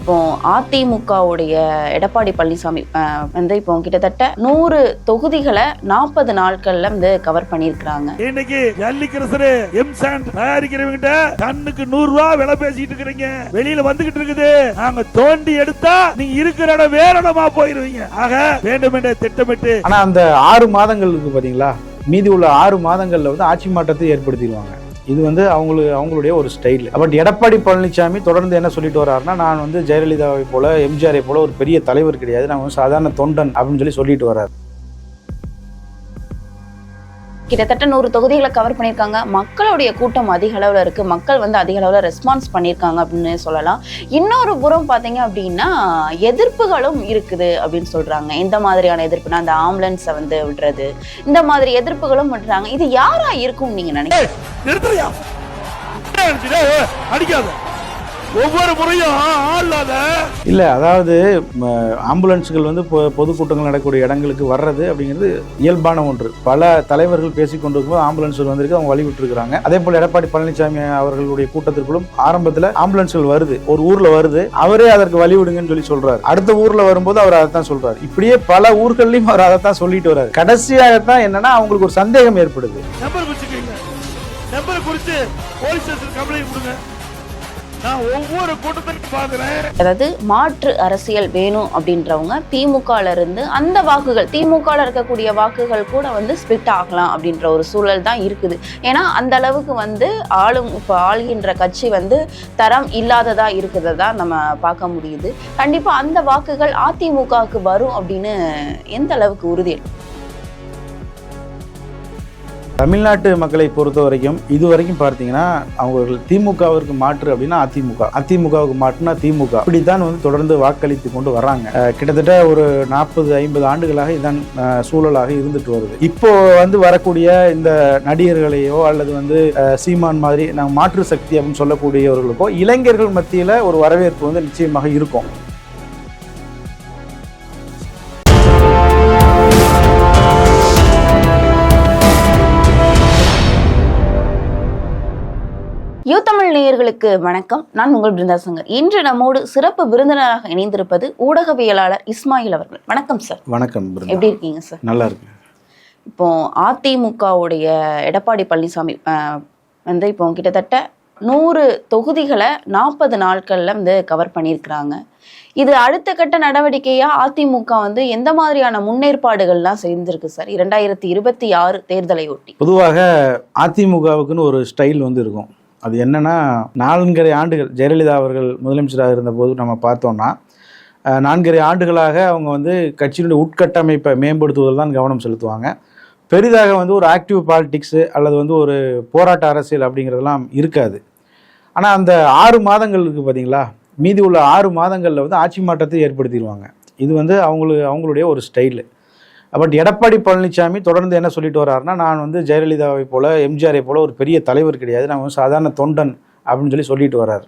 இப்போ அதிமுகவுடைய எடப்பாடி பழனிசாமி வந்து இப்போ கிட்டத்தட்ட நூறு தொகுதிகளை நாற்பது நாட்கள்ல வந்து கவர் பண்ணியிருக்கிறாங்க. இன்னைக்கு ஜல்லிக்கரசரு எம் சாண்ட் தயாரிக்கிறவங்கிட்ட டன்னுக்கு நூறு ரூபாய் விலை பேசிட்டு இருக்கிறீங்க. வெளியில வந்துகிட்டு இருக்குது. நாங்க தோண்டி எடுத்தா நீங்க இருக்கிற இடம் வேற இடமா போயிருவீங்க. ஆக வேண்டும் என்ற திட்டமிட்டு ஆனா அந்த ஆறு மாதங்கள் இருக்கு பாத்தீங்களா? மீதி உள்ள ஆறு மாதங்கள்ல வந்து ஆட்சி மாற்றத்தை ஏற்படுத்திடுவாங்க. இது வந்து அவங்களுக்கு அவங்களுடைய ஒரு ஸ்டைல் பட் எடப்பாடி பழனிசாமி தொடர்ந்து என்ன சொல்லிட்டு வர்றாருன்னா நான் வந்து ஜெயலலிதாவை போல எம்ஜிஆரை போல ஒரு பெரிய தலைவர் கிடையாது. நான் வந்து சாதாரண தொண்டன் அப்படின்னு சொல்லி சொல்லிட்டு வர்றாரு கிட்டத்தட்ட நூறு தொகுதிகளை கவர் பண்ணியிருக்காங்க. மக்களுடைய கூட்டம் அதிக அளவில் இருக்கு. மக்கள் வந்து அதிக அளவில் ரெஸ்பான்ஸ் பண்ணியிருக்காங்க அப்படின்னு சொல்லலாம். இன்னொரு புறம் பார்த்தீங்க அப்படின்னா எதிர்ப்புகளும் இருக்குது அப்படின்னு சொல்கிறாங்க இந்த மாதிரியான எதிர்ப்புனா அந்த ஆம்புலன்ஸை வந்து விடுறது. இந்த மாதிரி எதிர்ப்புகளும் விடுறாங்க இது யாராக இருக்கும் நீங்க நினைக்கிறீங்க? ஒவ்வொரு முறையும் ஆள் இல்லாத இல்ல அதாவது ஆம்புலன்ஸுகள் வந்து பொதுக்கூட்டங்கள் நடக்கக்கூடிய இடங்களுக்கு வர்றது அப்படிங்கிறது இயல்பான ஒன்று. பல தலைவர்கள் பேசிக் கொண்டிருக்கும்போது ஆம்புலன்ஸ்கள் வந்திருக்கு அவங்க வழி விட்டுருக்காங்க அதே போல எடப்பாடி பழனிசாமி அவர்களுடைய கூட்டத்திற்குள்ளும் ஆரம்பத்துல ஆம்புலன்ஸ்கள் வருது. ஒரு ஊர்ல வருது அவரே அதற்கு வழி விடுங்கன்னு சொல்லி சொல்றாரு. அடுத்த ஊர்ல வரும்போது அவர் அதைத்தான் சொல்றாரு. இப்படியே பல ஊர்கள்லயும் அவர் அதைத்தான் சொல்லிட்டு வர்றாரு. கடைசியாகத்தான் என்னன்னா அவங்களுக்கு ஒரு சந்தேகம் ஏற்படுது. நம்பர் குறிச்சு போலீஸ் ஸ்டேஷன் கம்ப்ளைண்ட் கொடுங்க. நான் ஒவ்வொரு கூட்டத்திற்கும் பாக்குறேன் அதாவது மாற்று அரசியல் வேணும் அப்படின்றவங்க திமுகல இருந்து அந்த வாக்குகள் திமுக இருக்கக்கூடிய வாக்குகள் கூட வந்து ஸ்பிட் ஆகலாம் அப்படின்ற ஒரு சூழல் தான் இருக்குது. ஏன்னா அந்த அளவுக்கு வந்து ஆளும் இப்போ ஆளுகின்ற கட்சி வந்து தரம் இல்லாததா இருக்கிறதா நம்ம பார்க்க முடியுது. கண்டிப்பா அந்த வாக்குகள் அதிமுகவுக்கு வரும் அப்படின்னு எந்த அளவுக்கு உறுதி தமிழ்நாட்டு மக்களை பொறுத்த வரைக்கும் இது வரைக்கும் பார்த்தீங்கன்னா அவங்க திமுகவிற்கு மாற்று அப்படின்னா அதிமுக. அதிமுகவுக்கு மாற்றுனா திமுக. இப்படித்தான் வந்து தொடர்ந்து வாக்களித்து கொண்டு வர்றாங்க. கிட்டத்தட்ட ஒரு நாற்பது ஐம்பது ஆண்டுகளாக இதான் சூழலாக இருந்துட்டு வருது. இப்போ வந்து வரக்கூடிய இந்த நடிகர்களையோ அல்லது வந்து சீமான் மாதிரி நாங்கள் மாற்று சக்தி அப்படின்னு சொல்லக்கூடியவர்களுக்கோ இளைஞர்கள் மத்தியில் ஒரு வரவேற்பு வந்து நிச்சயமாக இருக்கும். யூ தமிழ் நேயர்களுக்கு வணக்கம். நான் உங்கள் பிருந்தா சங்கர் இன்று நம்மோடு சிறப்பு விருந்தினராக இணைந்திருப்பது ஊடகவியலாளர் இஸ்மாயில் அவர்கள். வணக்கம் சார். வணக்கம். எப்படி இருக்கீங்க சார்? நல்லா இருக்கு இப்போ அதிமுகவுடைய எடப்பாடி பழனிசாமி வந்து இப்போ கிட்டத்தட்ட நூறு தொகுதிகளை நாற்பது நாட்கள்ல வந்து கவர் பண்ணியிருக்கிறாங்க. இது அடுத்த கட்ட நடவடிக்கையா அதிமுக வந்து எந்த மாதிரியான முன்னேற்பாடுகள்லாம் செஞ்சிருக்கு சார்? இரண்டாயிரத்தி இருபத்தி ஆறு தேர்தலை ஒட்டி. பொதுவாக அதிமுகவுக்குன்னு ஒரு ஸ்டைல் வந்து இருக்கும். அது என்னன்னா நான்கரை ஆண்டுகள் ஜெயலலிதா அவர்கள் முதலமைச்சராக இருந்தபோது நம்ம பார்த்தோம்னா நான்கரை ஆண்டுகளாக அவங்க வந்து கட்சியினுடைய உட்கட்டமைப்பை மேம்படுத்துவதில் தான் கவனம் செலுத்துவாங்க. பெரிதாக வந்து ஒரு ஆக்டிவ் பாலிடிக்ஸு அல்லது வந்து ஒரு போராட்ட அரசியல் அப்படிங்கிறதெல்லாம் இருக்காது. ஆனால் அந்த ஆறு மாதங்கள் இருக்குது பார்த்தீங்களா மீதி உள்ள ஆறு மாதங்களில் வந்து ஆட்சி மாற்றத்தை ஏற்படுத்திடுவாங்க. இது வந்து அவங்களுக்கு அவங்களுடைய ஒரு ஸ்டைலு பட் எடப்பாடி பழனிசாமி தொடர்ந்து என்ன சொல்லிட்டு வர்றாருன்னா நான் வந்து ஜெயலலிதாவை போல எம்ஜிஆரை போல ஒரு பெரிய தலைவர் கிடையாது. நான் வந்து சாதாரண தொண்டன் அப்படின்னு சொல்லி சொல்லிட்டு வர்றாரு.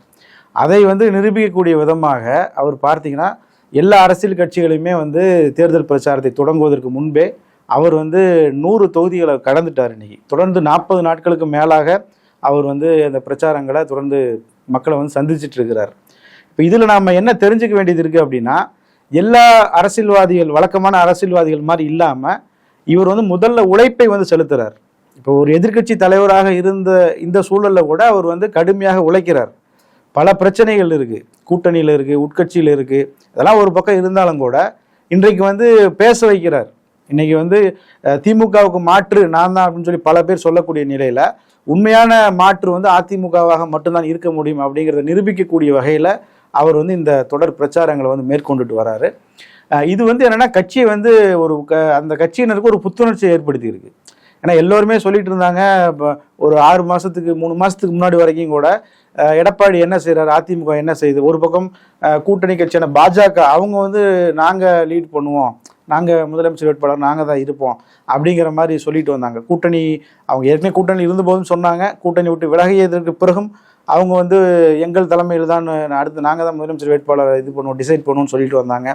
அதை வந்து நிரூபிக்கக்கூடிய விதமாக அவர் பார்த்தீங்கன்னா எல்லா அரசியல் கட்சிகளையுமே வந்து தேர்தல் பிரச்சாரத்தை தொடங்குவதற்கு முன்பே அவர் வந்து நூறு தொகுதிகளை கடந்துட்டார் இன்னைக்கு. தொடர்ந்து நாற்பது நாட்களுக்கு மேலாக அவர் வந்து அந்த பிரச்சாரங்களை தொடர்ந்து மக்களை வந்து சந்திச்சுட்டு இருக்கிறார். இப்போ இதில் நாம் என்ன தெரிஞ்சுக்க வேண்டியது இருக்குது அப்படின்னா எல்லா அரசியல்வாதிகள் வழக்கமான அரசியல்வாதிகள் மாதிரி இல்லாமல் இவர் வந்து முதல்ல உழைப்பை வந்து செலுத்துறார். இப்போ ஒரு எதிர்க்கட்சி தலைவராக இருந்த இந்த சூழலில் கூட அவர் வந்து கடுமையாக உழைக்கிறார். பல பிரச்சனைகள் இருக்குது கூட்டணியில் இருக்குது உட்கட்சியில் இருக்குது அதெல்லாம் ஒரு பக்கம் இருந்தாலும் கூட இன்றைக்கு வந்து பேச வைக்கிறார். இன்றைக்கி வந்து திமுகவுக்கு மாற்று நான் தான் அப்படின்னு சொல்லி பல பேர் சொல்லக்கூடிய நிலையில் உண்மையான மாற்று வந்து அதிமுகவாக மட்டும்தான் இருக்க முடியும் அப்படிங்கிறத நிரூபிக்கக்கூடிய வகையில் அவர் வந்து இந்த தொடர் பிரச்சாரங்களை வந்து மேற்கொண்டுட்டு வராரு. இது வந்து என்னன்னா கட்சியை வந்து ஒரு க- அந்த கட்சியினருக்கு ஒரு புத்துணர்ச்சியை ஏற்படுத்தியிருக்கு. ஏன்னா எல்லோருமே சொல்லிட்டு இருந்தாங்க இப்போ ஒரு ஆறு மாதத்துக்கு மூணு மாதத்துக்கு முன்னாடி வரைக்கும் கூட எடப்பாடி என்ன செய்கிறார் அதிமுக என்ன செய்யுது ஒரு பக்கம் கூட்டணி கட்சியான பாஜக அவங்க வந்து நாங்கள் லீட் பண்ணுவோம் நாங்கள் முதலமைச்சர் வேட்பாளர் நாங்கள் தான் இருப்போம் அப்படிங்கிற மாதிரி சொல்லிட்டு வந்தாங்க. கூட்டணி அவங்க ஏற்கனவே கூட்டணி இருந்தபோதும் சொன்னாங்க கூட்டணி விட்டு விலகியதற்கு பிறகும் அவங்க வந்து எங்கள் தலைமையில் தான் அடுத்து நாங்கள் தான் முதலமைச்சர் வேட்பாளர் இது பண்ணுவோம் டிசைட் பண்ணுவோம்னு சொல்லிட்டு வந்தாங்க.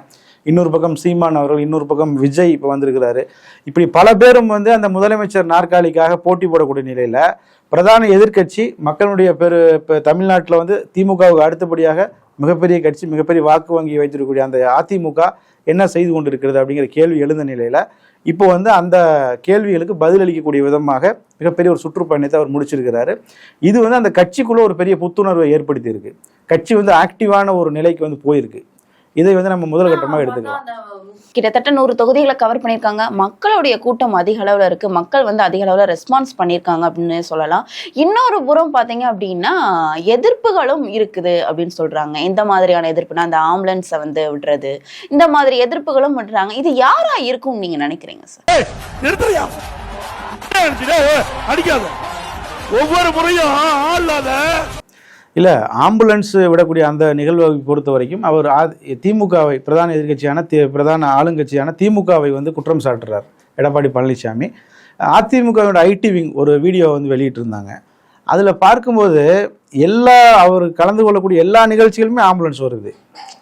இன்னொரு பக்கம் சீமான் அவர்கள் இன்னொரு பக்கம் விஜய் இப்போ வந்திருக்கிறாரு. இப்படி பல பேரும் வந்து அந்த முதலமைச்சர் நாற்காலிக்காக போட்டி போடக்கூடிய நிலையில் பிரதான எதிர்க்கட்சி மக்களுடைய பெரு இப்போ தமிழ்நாட்டில் வந்து திமுகவுக்கு அடுத்தபடியாக மிகப்பெரிய கட்சி மிகப்பெரிய வாக்கு வங்கி வைத்திருக்கக்கூடிய அந்த அதிமுக என்ன செய்து கொண்டிருக்கிறது அப்படிங்கிற கேள்வி எழுந்த நிலையில இப்போ வந்து அந்த கேள்விகளுக்கு பதிலளிக்கக்கூடிய விதமாக மிகப்பெரிய ஒரு சுற்றுப்பயணத்தை அவர் முடிச்சிருக்கிறாரு. இது வந்து அந்த கட்சிக்குள்ள ஒரு பெரிய புத்துணர்வை ஏற்படுத்தியிருக்கு. கட்சி வந்து ஆக்டிவான ஒரு நிலைக்கு வந்து போயிருக்கு. இதை வந்து நம்ம முதல் கட்டமாக எடுத்துக்கலாம். கிட்டத்தட்ட நூறு தொகுதிகளை கவர் பண்ணியிருக்காங்க. மக்களுடைய கூட்டம் அதிக அளவில் இருக்கு. மக்கள் வந்து அதிக அளவில் ரெஸ்பான்ஸ் பண்ணியிருக்காங்க அப்படின்னு சொல்லலாம். இன்னொரு புறம் பார்த்தீங்க அப்படின்னா எதிர்ப்புகளும் இருக்குது அப்படின்னு சொல்றாங்க. இந்த மாதிரியான எதிர்ப்புனா அந்த ஆம்புலன்ஸை வந்து விடுறது. இந்த மாதிரி எதிர்ப்புகளும் விடுறாங்க இது யாரா இருக்கும்னு நீங்க நினைக்கிறீங்க சார் ஒவ்வொரு முறையும் ஆள் இல்லாத இல்லை ஆம்புலன்ஸ் விடக்கூடிய அந்த நிகழ்வை பொறுத்த வரைக்கும் அவர் திமுகவை பிரதான எதிர்க்கட்சியான தி பிரதான ஆளுங்கட்சியான திமுகவை வந்து குற்றம் சாட்டுறார். எடப்பாடி பழனிசாமி அதிமுகவோட ஐடி விங் ஒரு வீடியோ வந்து வெளியிட்டிருந்தாங்க. அதில் பார்க்கும்போது எல்லா அவர் கலந்து கொள்ளக்கூடிய எல்லா நிகழ்ச்சிகளுமே ஆம்புலன்ஸ் வருது.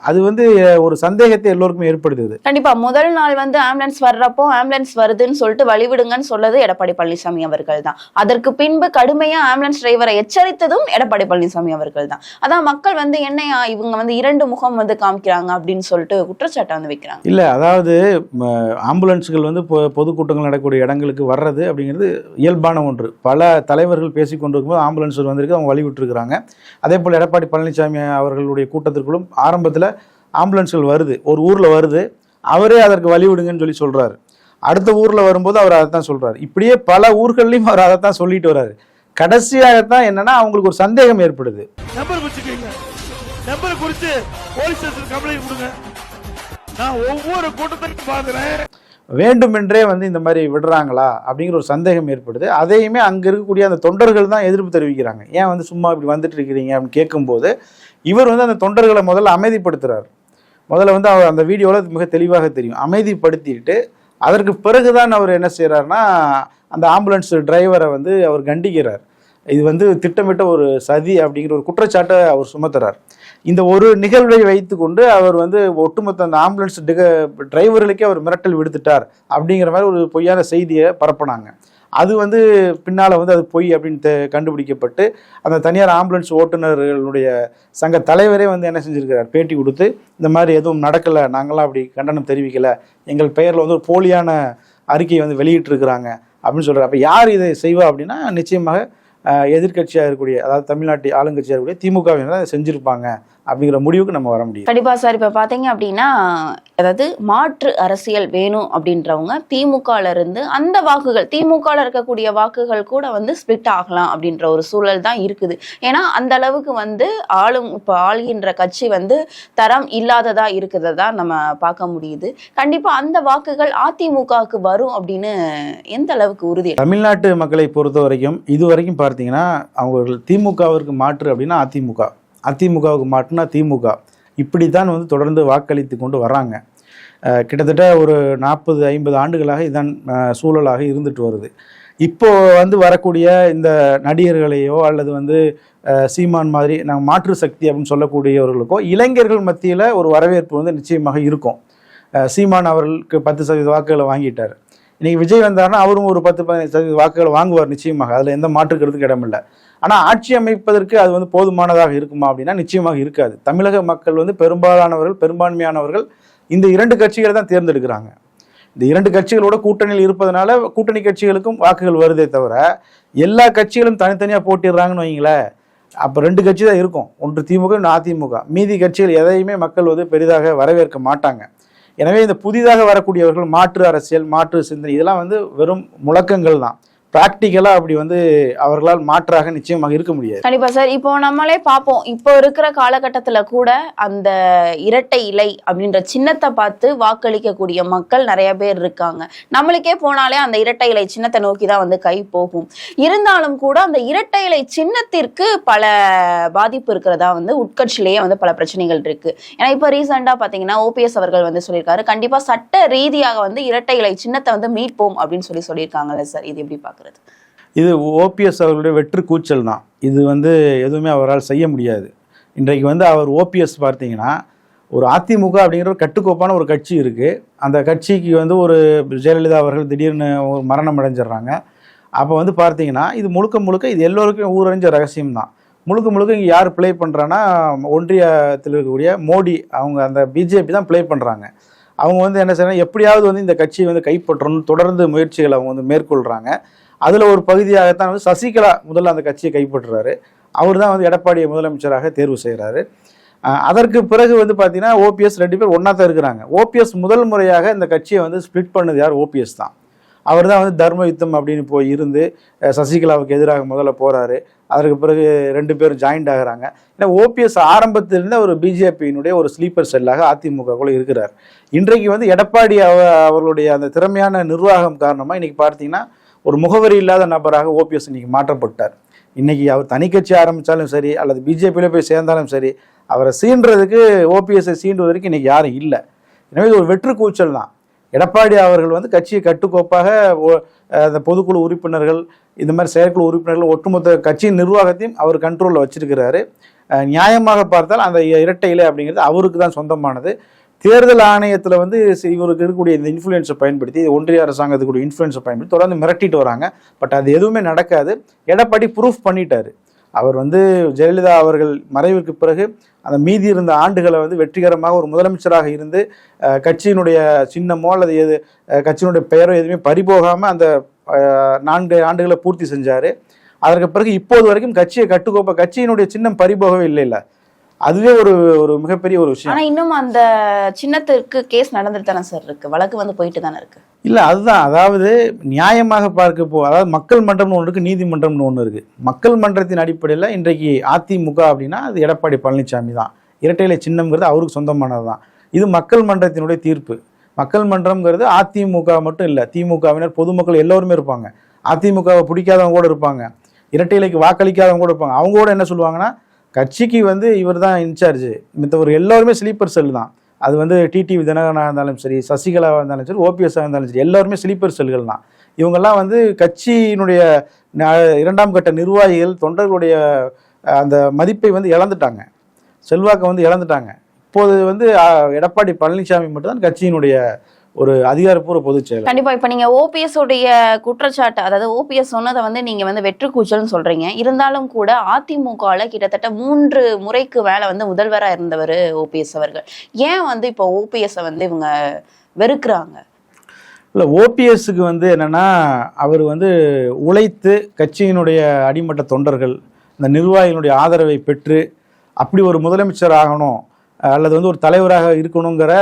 அது வந்து ஒரு சந்தேகத்தை எல்லோருக்கும் ஏற்படுத்துது. கண்டிப்பா முதல் நாள் வந்து ஆம்புலன்ஸ் வர்றப்போ ஆம்புலன்ஸ் வருதுன்னு சொல்லிட்டு வழிவிடுங்கன்னு சொல்லது எடப்பாடி பழனிசாமி அவர்கள் தான். அதற்கு பின்பு கடுமையா ஆம்புலன்ஸ் டிரைவரை எச்சரித்ததும் எடப்பாடி பழனிசாமி அவர்கள் தான். அதான் மக்கள் வந்து என்னையா இவங்க வந்து இரண்டு முகம் வந்து காமிக்கிறாங்க அப்படின்னு சொல்லிட்டு குற்றச்சாட்டை வந்து வைக்கிறாங்க. இல்லை அதாவது ஆம்புலன்ஸுகள் வந்து பொதுக்கூட்டங்கள் நடக்கக்கூடிய இடங்களுக்கு வர்றது அப்படிங்கிறது இயல்பான ஒன்று. பல தலைவர்கள் பேசி கொண்டிருக்கும்போது ஆம்புலன்ஸ் வந்திருக்கு அவங்க வழி இருக்கிறாங்க அதே போல் எடப்பாடி பழனிசாமி அவர்களுடைய கூட்டத்திற்குள்ளும் ஆரம்பத்தில் ஆம்புலன்ஸ்கள் வருது. ஒரு ஊரில் வருது. அவரே அதற்கு வழி விடுங்கன்னு சொல்லி சொல்கிறாரு அடுத்த ஊரில் வரும்போது அவர் அதை தான் சொல்கிறார் இப்படியே பல ஊர்கள்லையும் அவர் அதை தான் சொல்லிட்டு வர்றாரு. கடைசியாகத்தான் என்னன்னா அவங்களுக்கு ஒரு சந்தேகம் ஏற்படுது. நம்பர் குறிச்சுக்கீங்க நம்பர் குறித்து போலீஸ் ஸ்டேஷன் கம்ப்ளைண்ட் கொடுங்க. நான் ஒவ்வொரு கூட்டத்திற்கும் பார்க்குறேன். வேண்டுமென்றே வந்து இந்த மாதிரி விடுறாங்களா அப்படிங்கிற ஒரு சந்தேகம் ஏற்படுது. அதையுமே அங்கே இருக்கக்கூடிய அந்த தொண்டர்கள் தான் எதிர்ப்பு தெரிவிக்கிறாங்க. ஏன் வந்து சும்மா இப்படி வந்துட்டு இருக்கிறீங்க அப்படின்னு கேட்கும்போது இவர் வந்து அந்த தொண்டர்களை முதல்ல அமைதிப்படுத்துறார். முதல்ல வந்து அவர் அந்த வீடியோவில் மிக தெளிவாக தெரியும். அமைதிப்படுத்திட்டு அதற்கு பிறகுதான் அவர் என்ன செய்கிறாருன்னா அந்த ஆம்புலன்ஸ் டிரைவரை வந்து அவர் கண்டிக்கிறார். இது வந்து திட்டமிட்ட ஒரு சதி அப்படிங்கிற ஒரு குற்றச்சாட்டை அவர் சுமத்துறார். இந்த ஒரு நிகழ்வை வைத்துக்கொண்டு அவர் வந்து ஒட்டுமொத்த அந்த ஆம்புலன்ஸ் டிக டிரைவர்களுக்கே அவர் மிரட்டல் விடுத்துட்டார் அப்படிங்கிற மாதிரி ஒரு பொய்யான செய்தியை பரப்புனாங்க. அது வந்து பின்னால் வந்து அது பொய் அப்படின்னு கண்டுபிடிக்கப்பட்டு அந்த தனியார் ஆம்புலன்ஸ் ஓட்டுநர்களுடைய சங்க தலைவரே வந்து என்ன செஞ்சுருக்கிறார்? பேட்டி கொடுத்து இந்த மாதிரி எதுவும் நடக்கலை நாங்களாம் அப்படி கண்டனம் தெரிவிக்கலை எங்கள் பெயரில் வந்து ஒரு போலியான அறிக்கையை வந்து வெளியிட்டிருக்கிறாங்க அப்படின்னு சொல்கிறார் அப்போ யார் இதை செய்வா அப்படின்னா நிச்சயமாக எதிர்கட்சியாக இருக்கக்கூடிய அதாவது தமிழ்நாட்டு ஆளுங்கட்சியாக இருக்கக்கூடிய திமுகவினர் அதை செஞ்சுருப்பாங்க. அப்படிங்கிற முடிவுக்கு நம்ம வர முடியும். கண்டிப்பா சார். இப்ப பாத்தீங்க அப்படின்னா அதாவது மாற்று அரசியல் வேணும் அப்படின்றவங்க திமுகல இருந்து அந்த வாக்குகள் திமுகல இருக்கக்கூடிய வாக்குகள் கூட வந்து ஸ்பிளிட் ஆகலாம் அப்படின்ற ஒரு சூழல் தான் இருக்குது. ஏன்னா அந்த அளவுக்கு வந்து ஆளும் இப்ப ஆளுகின்ற கட்சி வந்து தரம் இல்லாததா இருக்கிறதா நம்ம பார்க்க முடியுது. கண்டிப்பா அந்த வாக்குகள் அதிமுகவுக்கு வரும் அப்படின்னு எந்த அளவுக்கு உறுதி தமிழ்நாட்டு மக்களை பொறுத்த வரைக்கும் இது வரைக்கும் பார்த்தீங்கன்னா அவர்கள் திமுகவிற்கு மாற்று அப்படின்னா அதிமுக. அதிமுகவுக்கு மாட்டினா திமுக. இப்படி தான் வந்து தொடர்ந்து வாக்களித்து கொண்டு வராங்க. கிட்டத்தட்ட ஒரு நாற்பது ஐம்பது ஆண்டுகளாக இதான் சூழலாக இருந்துட்டு வருது. இப்போ வந்து வரக்கூடிய இந்த நடிகர்களையோ அல்லது வந்து சீமான் மாதிரி நாங்கள் மாற்று சக்தி அப்படின்னு சொல்லக்கூடியவர்களுக்கோ இளைஞர்கள் மத்தியில் ஒரு வரவேற்பு வந்து நிச்சயமாக இருக்கும். சீமான் அவர்களுக்கு பத்து சதவீத வாக்குகளை வாங்கிட்டார். இன்றைக்கி விஜய் வந்தாருன்னா அவரும் ஒரு பத்து பதினைந்து சதவீத வாக்குகளை வாங்குவார் நிச்சயமாக. அதில் எந்த மாற்று கருத்துக்கு இடமில்லை ஆனால் ஆட்சி அமைப்பதற்கு அது வந்து போதுமானதாக இருக்குமா அப்படின்னா நிச்சயமாக இருக்காது. தமிழக மக்கள் வந்து பெரும்பாலானவர்கள் பெரும்பான்மையானவர்கள் இந்த இரண்டு கட்சிகளை தான் தேர்ந்தெடுக்கிறாங்க. இந்த இரண்டு கட்சிகளோட கூட்டணியில் இருப்பதனால கூட்டணி கட்சிகளுக்கும் வாக்குகள் வருதே தவிர எல்லா கட்சிகளும் தனித்தனியாக போட்டிடுறாங்கன்னு வைங்களேன். அப்போ ரெண்டு கட்சி தான் இருக்கும். ஒன்று திமுக இன்னும் அதிமுக. மீதி கட்சிகள் எதையுமே மக்கள் வந்து பெரிதாக வரவேற்க மாட்டாங்க. எனவே இந்த புதிதாக வரக்கூடியவர்கள் மாற்று அரசியல் மாற்று சிந்தனை இதெல்லாம் வந்து வெறும் முழக்கங்கள் தான். ப்ராக்டிக்கலாக அப்படி வந்து அவர்களால் மாற்றாக நிச்சயமாக இருக்க முடியாது. கண்டிப்பா சார். இப்போ நம்மளே பார்ப்போம். இப்போ இருக்கிற காலகட்டத்துல கூட அந்த இரட்டை இலை அப்படின்ற சின்னத்தை பார்த்து வாக்களிக்கக்கூடிய மக்கள் நிறைய பேர் இருக்காங்க. நம்மளுக்கே போனாலே அந்த இரட்டை இலை சின்னத்தை நோக்கி தான் வந்து கை போகும். இருந்தாலும் கூட அந்த இரட்டை இலை சின்னத்திற்கு பல பாதிப்பு இருக்கிறதா வந்து உட்கட்சியிலேயே வந்து பல பிரச்சனைகள் இருக்கு. ஏன்னா இப்போ ரீசெண்டா பாத்தீங்கன்னா ஓபிஎஸ் அவர்கள் வந்து சொல்லியிருக்காரு. கண்டிப்பா சட்ட ரீதியாக வந்து இரட்டை இலை சின்னத்தை வந்து மீட்போம் அப்படின்னு சொல்லி சொல்லியிருக்காங்கல்ல சார். இது எப்படி பார்க்குறது இது ஓபிஎஸ் அவர்களுடைய வெற்று கூச்சல் தான் இது வந்து எதுவுமே அவரால் செய்ய முடியாது. இன்றைக்கு வந்து அவர் ஓபிஎஸ் பார்த்தீங்கன்னா ஒரு அதிமுக அப்படிங்கிற ஒரு கட்டுக்கோப்பான ஒரு கட்சி இருக்குது அந்த கட்சிக்கு வந்து ஒரு ஜெயலலிதா அவர்கள் திடீர்னு ஒரு மரணம் அடைஞ்சிடுறாங்க. அப்போ வந்து பார்த்தீங்கன்னா இது முழுக்க முழுக்க இது எல்லோருக்கும் ஊரறிஞ்ச ரகசியம் தான் முழுக்க முழுக்க இங்கே யார் ப்ளே பண்ணுறான்னா ஒன்றியத்தில் இருக்கக்கூடிய மோடி அவங்க அந்த பிஜேபி தான் ப்ளே பண்ணுறாங்க அவங்க வந்து என்ன செய்யணும் எப்படியாவது வந்து இந்த கட்சியை வந்து கைப்பற்றணும் தொடர்ந்து முயற்சிகளை அவங்க வந்து மேற்கொள்கிறாங்க அதில் ஒரு பகுதியாகத்தான் வந்து சசிகலா முதல்ல அந்த கட்சியை கைப்பற்றுறாரு. அவர் தான் வந்து எடப்பாடியை முதலமைச்சராக தேர்வு செய்கிறாரு அதற்கு பிறகு வந்து பார்த்தீங்கன்னா ஓபிஎஸ் ரெண்டு பேர் ஒன்றா தான் இருக்கிறாங்க ஓபிஎஸ் முதல் முறையாக இந்த கட்சியை வந்து ஸ்ப்ளிட் பண்ணது யார்? ஓபிஎஸ் தான் அவர் தான். வந்து தர்ம யுத்தம் அப்படின்னு போய் இருந்து சசிகலாவுக்கு எதிராக முதல்ல போகிறாரு அதற்கு பிறகு ரெண்டு பேரும் ஜாயிண்ட் ஆகுறாங்க. ஏன்னா ஓபிஎஸ் ஆரம்பத்திலிருந்து ஒரு பிஜேபியினுடைய ஒரு ஸ்லீப்பர் செல்லாக அதிமுகக்குள்ள இருக்கிறார். இன்றைக்கு வந்து எடப்பாடி அவ அவர்களுடைய அந்த திறமையான நிர்வாகம் காரணமாக இன்றைக்கி பார்த்தீங்கன்னா ஒரு முகவரி இல்லாத நபராக ஓபிஎஸ் இன்னைக்கு மாற்றப்பட்டார். இன்னைக்கு அவர் தனி கட்சி ஆரம்பித்தாலும் சரி அல்லது பிஜேபியில் போய் சேர்ந்தாலும் சரி அவரை சீன்றதுக்கு ஓபிஎஸ்ஸை சீண்டுவதற்கு இன்னைக்கு யாரும் இல்லை. எனவே இது ஒரு வெற்று கூச்சல் தான். எடப்பாடி அவர்கள் வந்து கட்சியை கட்டுக்கோப்பாக அந்த பொதுக்குழு உறுப்பினர்கள் இந்த மாதிரி செயற்குழு உறுப்பினர்கள் ஒட்டுமொத்த கட்சியின் நிர்வாகத்தையும் அவர் கண்ட்ரோலில் வச்சிருக்கிறாரு. நியாயமாக பார்த்தால் அந்த இரட்டை இலை அப்படிங்கிறது அவருக்கு தான் சொந்தமானது. தேர்தல் ஆணையத்தில் வந்து இவருக்கு இருக்கக்கூடிய இந்த இன்ஃப்ளூயன்ஸை பயன்படுத்தி ஒன்றிய அரசாங்கத்துக்குரிய இன்ஃப்ளூயன்ஸை பயன்படுத்தி தொடர்ந்து மிரட்டிட்டு வராங்க. பட் அது எதுவுமே நடக்காது. எடப்பாடி ப்ரூஃப் பண்ணிட்டாரு. அவர் வந்து ஜெயலலிதா அவர்கள் மறைவிற்கு பிறகு அந்த மீதி இருந்த ஆண்டுகளை வந்து வெற்றிகரமாக ஒரு முதலமைச்சராக இருந்து கட்சியினுடைய சின்னமோ அல்லது எது கட்சியினுடைய பெயரோ எதுவுமே பறிபோகாமல் அந்த நான்கு ஆண்டுகளை பூர்த்தி செஞ்சார். அதற்கு பிறகு இப்போது வரைக்கும் கட்சியை கட்டுக்கோப்ப கட்சியினுடைய சின்னம் பறிபோகவே இல்லை இல்லை அதுவே ஒரு ஒரு மிகப்பெரிய ஒரு விஷயம். ஆனா இன்னும் அந்த சின்னத்திற்கு கேஸ் நடந்துட்டு தானே சார் இருக்கு. வழக்கு வந்து போயிட்டு தானே இருக்கு. இல்லை அதுதான். அதாவது நியாயமாக பார்க்க போ அதாவது மக்கள் மன்றம்னு ஒன்று இருக்குது நீதிமன்றம்னு ஒன்று இருக்குது மக்கள் மன்றத்தின் அடிப்படையில் இன்றைக்கு அதிமுக அப்படின்னா அது எடப்பாடி பழனிசாமி தான். இரட்டையிலை சின்னம்ங்கிறது அவருக்கு சொந்தமானது தான் இது மக்கள் மன்றத்தினுடைய தீர்ப்பு. மக்கள் மன்றம்ங்கிறது அதிமுக மட்டும் இல்லை திமுகவினர் பொதுமக்கள் எல்லோருமே இருப்பாங்க. அதிமுகவை பிடிக்காதவங்க கூட இருப்பாங்க. இரட்டையிலைக்கு வாக்களிக்காதவங்க கூட இருப்பாங்க. அவங்க கூட என்ன சொல்லுவாங்கன்னா கட்சிக்கு வந்து இவர் தான் இன்சார்ஜ் மித்தவர் எல்லாருமே ஸ்லீப்பர் செல் தான். அது வந்து டிடிவி தினகரனாக இருந்தாலும் சரி சசிகலாவாக இருந்தாலும் சரி ஓபிஎஸ்ஸாக இருந்தாலும் சரி எல்லோருமே ஸ்லீப்பர் செல்கள் தான். இவங்கெல்லாம் வந்து கட்சியினுடைய ந- இரண்டாம் கட்ட நிர்வாகிகள் தொண்டர்களுடைய அந்த மதிப்பை வந்து இழந்துட்டாங்க. செல்வாக்கை வந்து இழந்துட்டாங்க. இப்போது வந்து எடப்பாடி பழனிசாமி மட்டும்தான் கட்சியினுடைய ஒரு அதிகாரப்பூர்வ பொதுச் செயலர். கண்டிப்பா இப்ப நீங்க ஓபிஎஸ் உடைய குற்றச்சாட்டு அதாவது ஓபிஎஸ் சொன்னதை வந்து நீங்க வந்து வெற்று கூச்சல்னு சொல்றீங்க. இருந்தாலும் கூட அதிமுகல கிட்டத்தட்ட மூன்று முறைக்கு மேல வந்து முதல்வரா இருந்தவர் ஓபிஎஸ் அவர்கள். ஏன் வந்து இப்போ ஓபிஎஸ் வந்து இவங்க வெறுக்கிறாங்க? இல்லை ஓபிஎஸ்க்கு வந்து என்னன்னா அவர் வந்து உழைத்து கட்சியினுடைய அடிமட்ட தொண்டர்கள் இந்த நிர்வாகிகளுடைய ஆதரவை பெற்று அப்படி ஒரு முதலமைச்சர் ஆகணும் அல்லது வந்து ஒரு தலைவராக இருக்கணுங்கிற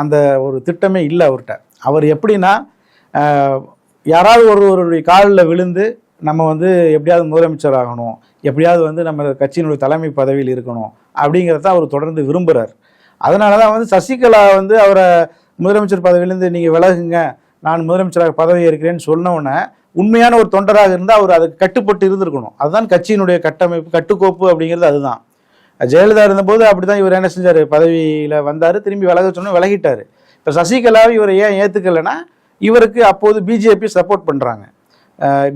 அந்த ஒரு திட்டமே இல்லை அவர்கிட்ட. அவர் எப்படின்னா யாராவது ஒருவருடைய காலில் விழுந்து நம்ம வந்து எப்படியாவது முதலமைச்சர் ஆகணும் எப்படியாவது வந்து நம்ம கட்சியினுடைய தலைமை பதவியில் இருக்கணும் அப்படிங்கிறத அவர் தொடர்ந்து விரும்புகிறார் அதனால தான் வந்து சசிகலா வந்து அவரை முதலமைச்சர் பதவியிலேருந்து நீங்கள் விலகுங்க நான் முதலமைச்சராக பதவி ஏற்கிறேன்னு சொன்னவுடனே உண்மையான ஒரு தொண்டராக இருந்தால் அவர் அதுக்கு கட்டுப்பட்டு இருந்திருக்கணும். அதுதான் கட்சியினுடைய கட்டமைப்பு கட்டுக்கோப்பு அப்படிங்கிறது அதுதான். ஜெயலலிதா இருந்தபோது அப்படிதான் இவர் என்ன செஞ்சார்? பதவியில் வந்தார் திரும்பி விலக சொன்ன விலகிட்டார். இப்போ சசிகலாவை இவர் ஏன் ஏற்றுக்கலைன்னா இவருக்கு அப்போது பிஜேபி சப்போர்ட் பண்ணுறாங்க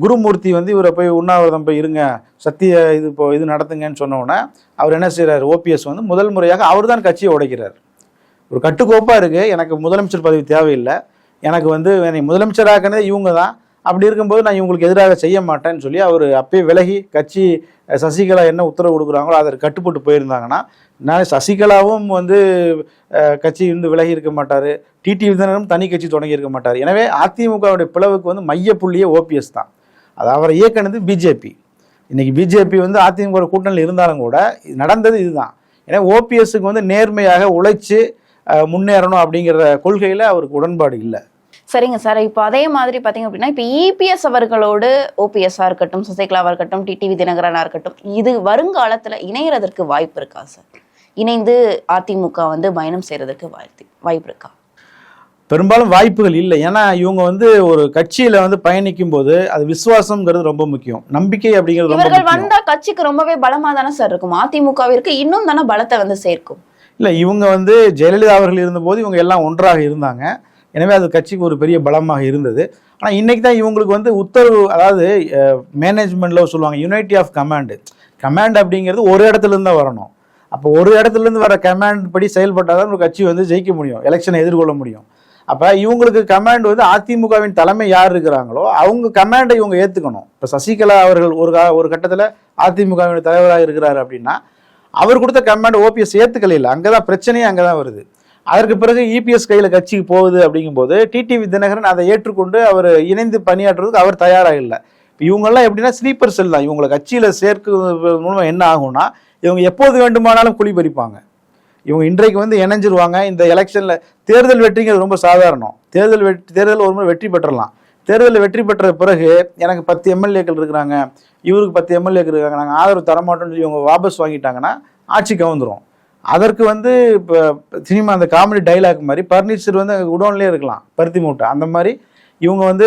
குருமூர்த்தி வந்து இவரை போய் உண்ணாவிரதம் போய் இருங்க சத்திய இது இப்போ இது நடத்துங்கன்னு சொன்ன அவர் என்ன செய்கிறார் ஓபிஎஸ் வந்து முதல் முறையாக அவர் தான் கட்சியை உடைக்கிறார். ஒரு கட்டுக்கோப்பாக இருக்குது எனக்கு முதலமைச்சர் பதவி தேவையில்லை. எனக்கு வந்து என்னை முதலமைச்சராக்கினதே இவங்க தான். அப்படி இருக்கும்போது நான் இவங்களுக்கு எதிராக செய்ய மாட்டேன்னு சொல்லி அவர் அப்பயே விலகி கட்சி சசிகலா என்ன உத்தரவு கொடுக்குறாங்களோ அதற்கு கட்டுப்பட்டு போயிருந்தாங்கன்னா நான் சசிகலாவும் வந்து கட்சி இருந்து விலகி இருக்க மாட்டார். டிடி விதனரும் தனி கட்சி தொடங்கி இருக்க மாட்டார். எனவே அதிமுகவுடைய பிளவுக்கு வந்து மையப்புள்ளியே ஓபிஎஸ் தான். அது அவரை இயக்குனது பிஜேபி இன்றைக்கி பிஜேபி வந்து அதிமுக கூட்டணியில் இருந்தாலும் கூட இது நடந்தது இதுதான். ஏன்னா ஓபிஎஸ்க்கு வந்து நேர்மையாக உழைச்சி முன்னேறணும் அப்படிங்கிற கொள்கையில் அவருக்கு உடன்பாடு இல்லை. சரிங்க சார். இப்போ அதே மாதிரி பாத்தீங்க அப்படின்னா இப்போ இபிஎஸ் அவர்களோடு ஓபிஎஸ்ஸா இருக்கட்டும் சசிகலாவா இருக்கட்டும் டிடிவி தினகரனா இருக்கட்டும் இது வருங்காலத்துல இணையறதற்கு வாய்ப்பு இருக்கா சார்? இணைந்து அதிமுக வந்து பயணம் செய்யறதுக்கு வாய்ப்பு வாய்ப்பு இருக்கா? பெரும்பாலும் வாய்ப்புகள் இல்லை. ஏன்னா இவங்க வந்து ஒரு கட்சியில வந்து பயணிக்கும் போது அது விசுவாசம்ங்கிறது ரொம்ப முக்கியம். நம்பிக்கை அப்படிங்கிறது இவர்கள் வந்தா கட்சிக்கு ரொம்பவே பலமா தானே சார் இருக்கும். அதிமுகவிற்கு இன்னும் தானே பலத்தை வந்து சேர்க்கும். இல்லை இவங்க வந்து ஜெயலலிதா அவர்கள் இருந்தபோது இவங்க எல்லாம் ஒன்றாக இருந்தாங்க. எனவே அது கட்சிக்கு ஒரு பெரிய பலமாக இருந்தது. ஆனால் இன்னைக்கு தான் இவங்களுக்கு வந்து உத்தரவு அதாவது மேனேஜ்மெண்ட்டில் சொல்லுவாங்க யுனைட்டி ஆஃப் கமாண்டு கமாண்ட் அப்படிங்கிறது ஒரு இடத்துலேருந்து தான் வரணும். அப்போ ஒரு இடத்துலேருந்து வர கமாண்ட் படி செயல்பட்டால் தான் ஒரு கட்சி வந்து ஜெயிக்க முடியும் எலெக்ஷனை எதிர்கொள்ள முடியும். அப்போ இவங்களுக்கு கமாண்ட் வந்து அதிமுகவின் தலைமை யார் இருக்கிறாங்களோ அவங்க கமாண்டை இவங்க ஏற்றுக்கணும் இப்போ சசிகலா அவர்கள் ஒரு ஒரு கட்டத்தில் அதிமுகவின் தலைவராக இருக்கிறாரு அப்படின்னா அவர் கொடுத்த கமாண்ட் ஓபிஎஸ் ஏற்றுக்கலையில் அங்கே தான் பிரச்சனையே அங்கே தான் வருது. அதற்கு பிறகு இபிஎஸ் கையில் கட்சிக்கு போகுது அப்படிங்கும்போது டிடிவி தினகரன் அதை ஏற்றுக்கொண்டு அவர் இணைந்து பணியாற்றுறதுக்கு அவர் தயாராக இல்லை. இப்போ இவங்கெல்லாம் எப்படின்னா ஸ்லீப்பர் செல் தான். இவங்களை கட்சியில் சேர்க்கிறது மூலமாக என்ன ஆகும்னா இவங்க எப்போது வேண்டுமானாலும் குழி பறிப்பாங்க. இவங்க இன்றைக்கு வந்து இணைஞ்சிருவாங்க. இந்த எலெக்ஷனில் தேர்தல் வெற்றிங்கிறது ரொம்ப சாதாரணம். தேர்தல் வெற்றி தேர்தல் ஒரு முறை வெற்றி பெற்றலாம் தேர்தலில் வெற்றி பெற்ற பிறகு எனக்கு பத்து எம்எல்ஏக்கள் இருக்கிறாங்க. இவருக்கு பத்து எம்எல்ஏக்கள் இருக்காங்க. நாங்கள் ஆதரவு தரமாட்டோம்னு சொல்லி இவங்க வாபஸ் வாங்கிட்டாங்கன்னா ஆட்சி கவுந்துரும். அதற்கு வந்து இப்போ சினிமா அந்த காமெடி டைலாக் மாதிரி பர்னிச்சர் வந்து குடோன்லேயே இருக்கலாம் பருத்தி மூட்டை. அந்த மாதிரி இவங்க வந்து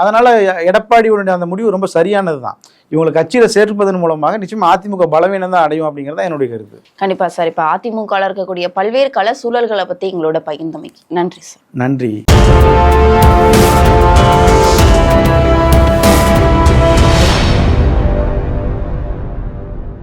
அதனால எடப்பாடியோட அந்த முடிவு ரொம்ப சரியானது தான் இவங்களை கட்சியில சேர்ப்பதன் மூலமாக நிச்சயமா அதிமுக பலவீனம் தான் அடையும் அப்படிங்கிறது தான் என்னுடைய கருத்து. கண்டிப்பா சார். இப்ப அதிமுகல இருக்கக்கூடிய பல்வேறு கள சூழல்களை பத்தி எங்களோட பகிர்ந்தமைக்கு நன்றி சார். நன்றி.